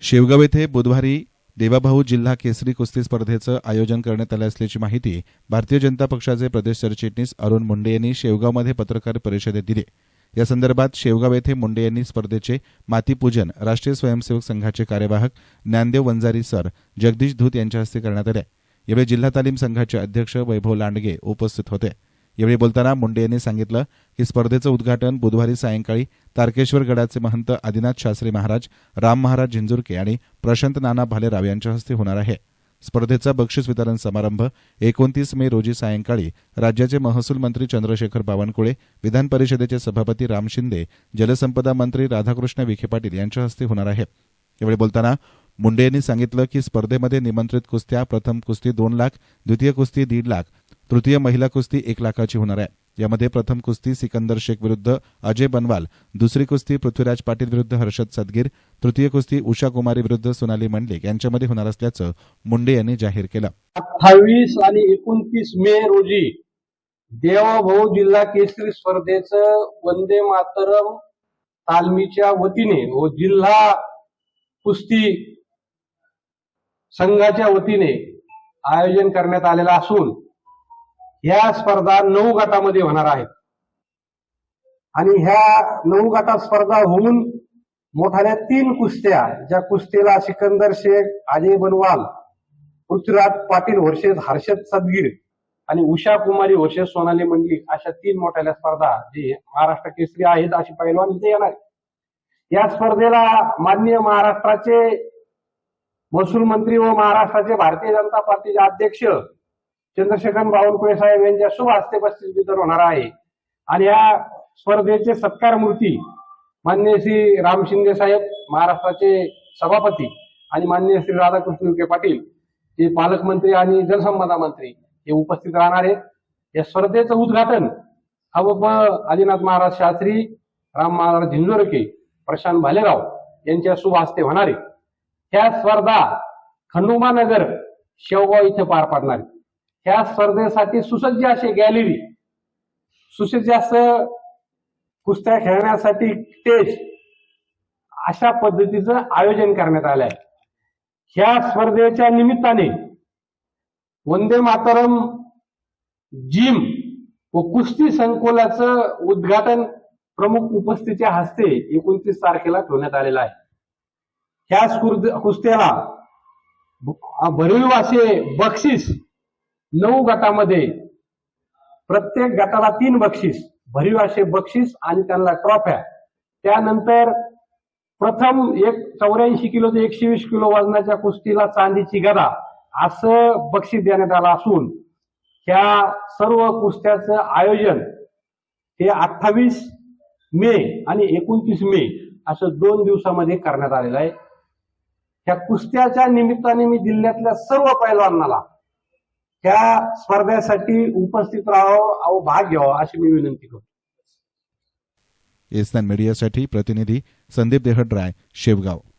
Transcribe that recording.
शेवगाव येथे बुधवारी देवाभाऊ जिल्हा केसरी कुस्ती स्पर्धेचं आयोजन करण्यात आलं असल्याची माहिती भारतीय जनता पक्षाचे प्रदेश सरचिटणीस अरुण मुंडे यांनी शेवगावमध्ये पत्रकार परिषदेत दिली. या संदर्भात शेवगाव येथे मुंडे यांनी स्पर्धेचे मातीपूजन राष्ट्रीय स्वयंसेवक संघाचे कार्यवाहक ज्ञानदेव वंजारी सर जगदीश धूत यांच्या हस्ते करण्यात आले. यावेळी जिल्हा तालीम संघाचे अध्यक्ष वैभव लांडगे उपस्थित होते. यावेळी बोलताना मुंडे यांनी सांगितलं की स्पर्धेचं उद्घाटन बुधवारी सायंकाळी तारकेश्वर गडाचे महंत आदिनाथ शास्त्री महाराज राम महाराज झिंजुरके आणि प्रशांत नाना भालेराव यांच्या हस्ते होणार आहे. स्पर्धेचा बक्षीस वितरण समारंभ एकोणतीस मे रोजी सायंकाळी राज्याचे महसूल मंत्री चंद्रशेखर बावनकुळे विधान परिषदेचे सभापती राम शिंदे जलसंपदा मंत्री राधाकृष्ण विखे पाटील यांच्या हस्ते होणार आहे. यावेळी बोलताना मुंडे यांनी सांगितलं की स्पर्धेमध्ये निमंत्रित कुस्त्या प्रथम कुस्ती दोन लाख द्वितीय कुस्ती दीड लाख तृतीय महिला कुस्ती एक लाखाची होणार आहे. यामध्ये प्रथम कुस्ती सिकंदर शेख विरुद्ध अजय बनवाल दुसरी कुस्ती पृथ्वीराज पाटील विरुद्ध हर्षद सदगीर तृतीय कुस्ती उषा कुमारी विरुद्ध सोनाली मंडलिक यांच्यामध्ये होणार असल्याचं मुंडे यांनी जाहीर केलं. अठ्ठावीस आणि एकोणतीस मे रोजी देवाभाऊ जिल्हा केसरी स्पर्धेचं वंदे मातरम तालमीच्या वतीने व जिल्हा कुस्ती संघाच्या वतीने आयोजन करण्यात आलेलं असून ह्या स्पर्धा नऊ गटामध्ये होणार आहेत. आणि ह्या नऊ गटात स्पर्धा होऊन मोठ्याल्या तीन कुस्त्या ज्या कुस्तीला सिकंदर शेख अजय बनवाल पृथ्वीराज पाटील वर्षेस हर्षद सदगीर आणि उषा कुमारी वर्षेस सोनाली मंडलिक अशा तीन मोठ्या स्पर्धा जे महाराष्ट्र केसरी आहेत अशी पैलवान इथे येणार या स्पर्धेला माननीय महाराष्ट्राचे महसूल मंत्री व महाराष्ट्राचे भारतीय जनता पार्टीचे अध्यक्ष चंद्रशेखर बावनकुळे साहेब यांच्या शुभ हस्ते पस्तीस वितरण होणार आहे. आणि या स्पर्धेचे सत्कार मूर्ती मान्य श्री राम शिंदे साहेब महाराष्ट्राचे सभापती आणि मान्य श्री राधाकृष्ण विखे पाटील हे पालकमंत्री आणि जलसंपदा मंत्री हे उपस्थित राहणार आहेत. या स्पर्धेचं उद्घाटन अवप आदिनाथ महाराज शास्त्री राम महाराज झिंजोरके प्रशांत भालेराव यांच्या शुभ हस्ते होणार आहे. त्या स्पर्धा खंडुमानगर शेवगाव इथे पार पाडणार आहे. ह्या स्पर्धेसाठी सुसज्ज अशी गॅलरी सुसज्ज असं कुस्त्या खेळण्यासाठी स्टेज अशा पद्धतीचं आयोजन करण्यात आलं आहे. ह्या स्पर्धेच्या निमित्ताने वंदे मातरम जिम व कुस्ती संकुलाचं उद्घाटन प्रमुख उपस्थितीच्या हस्ते एकोणतीस तारखेला ठेवण्यात आलेलं आहे. ह्या कुस्त्याला भ- भरीव असे बक्षीस नऊ गटामध्ये प्रत्येक गटाला तीन बक्षीस भरीव असे बक्षीस आणि त्यांना ट्रॉफ्या. त्यानंतर प्रथम एक चौऱ्याऐंशी किलो ते एकशे वीस किलो वजनाच्या कुस्तीला चांदीची गदा असं बक्षीस देण्यात आलं असून ह्या सर्व कुस्त्याचं आयोजन हे अठ्ठावीस मे आणि एकोणतीस मे असं दोन दिवसामध्ये करण्यात आलेलं आहे. ह्या कुस्त्याच्या निमित्ताने मी जिल्ह्यातल्या सर्व पैलवानाला त्या स्पर्धेसाठी उपस्थित राहावं अहो भाग घ्यावा अशी मी विनंती करतो. एसनान मीडियासाठी प्रतिनिधी संदीप देहड्राय शेवगाव.